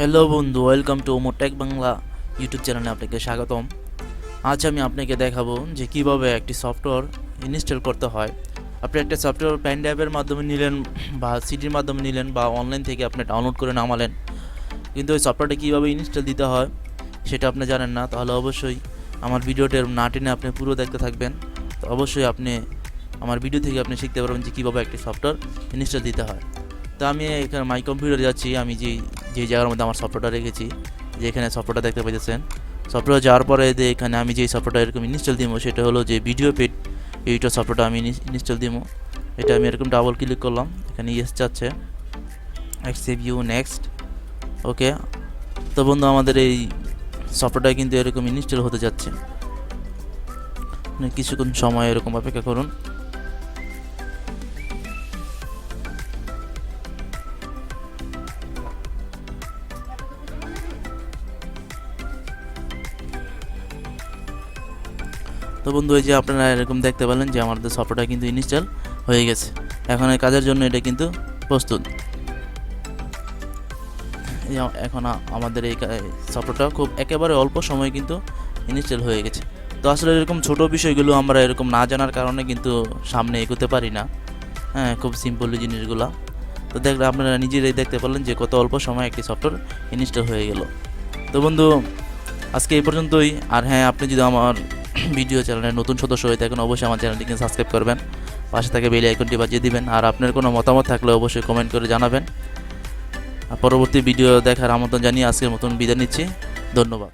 Hello বন্ধু welcome to মোটেক Bangla YouTube চ্যানেলে আপনাকে স্বাগতম। আজ আমি আপনাকে দেখাবো যে কীভাবে একটি সফটওয়্যার ইনস্টল করতে হয়। আপনি একটা সফটওয়্যার প্যান ড্রাইভের মাধ্যমে নিলেন বা সিডির মাধ্যমে নিলেন বা অনলাইন থেকে আপনি ডাউনলোড করে নামালেন। কিন্তু ওই সফটওয়্যারটা কীভাবে ইনস্টল দিতে হয়, সেটা আপনি জানেন না, তাহলে অবশ্যই আমার ভিডিওটার না টেনে আপনি পুরো দেখতে থাকবেন। তো অবশ্যই আপনি আমার ভিডিও থেকে আপনি শিখতে পারবেন যে কীভাবে একটি সফটওয়্যার ইনস্টল দিতে হয়। তো আমি এখানে মাই কম্পিউটারে যাচ্ছি, আমি যে যে জায়গার মধ্যে আমার সফটওয়্যারটা রেখেছি, যে এখানে সফটওয়্যারটা দেখতে পাচ্ছেন সফটওয়্যার যাওয়ার পরে যে এখানে আমি যেই সফটওয়্যারটা এরকম ইনস্টল দিব সেটা হলো যে ভিডিও পেড এইটা সফটওয়্যারটা আমি ইনস্টল দিব এটা আমি এরকম ডাবল ক্লিক করলাম, এখানে ইয়েস যাচ্ছে। অ্যাকসেপ্ট ইউ নেক্সট ওকে তো বন্ধু, আমাদের এই সফটওয়্যারটা কিন্তু এরকম ইনস্টল হতে যাচ্ছে। কিছুক্ষণ সময় এরকম অপেক্ষা করুন। তো বন্ধু, এই যে আপনারা এরকম দেখতে পেলেন যে আমাদের সফটওয়্যারটা কিন্তু ইনস্টল হয়ে গেছে। এখন এই কাজের জন্য এটা কিন্তু প্রস্তুত। এখন আমাদের এই সফটওয়্যারটা খুব একেবারে অল্প সময়ে কিন্তু ইনস্টল হয়ে গেছে। তো আসলে এরকম ছোট বিষয়গুলো আমরা এরকম না জানার কারণে কিন্তু সামনে এগোতে পারি না। হ্যাঁ খুব সিম্পল জিনিসগুলো। তো দেখলে আপনারা নিজেরাই দেখতে পারলেন যে কত অল্প সময় একটি সফটওয়্যার ইনস্টল হয়ে গেল। তো বন্ধু, আজকে এই পর্যন্তই। আর হ্যাঁ আপনি যদি আমার ভিডিও চ্যানেলের নতুন সদস্য হয়ে থাকেন, অবশ্যই আমার চ্যানেলটিকে সাবস্ক্রাইব করবেন। পাশে থাকে বেল আইকনটি বাজিয়ে দিবেন, আর আপনার কোনো মতামত থাকলে অবশ্যই কমেন্ট করে জানাবেন। পরবর্তী ভিডিও দেখার আমন্ত্রণ জানিয়ে আজকের মতন বিদায় নিচ্ছি। ধন্যবাদ।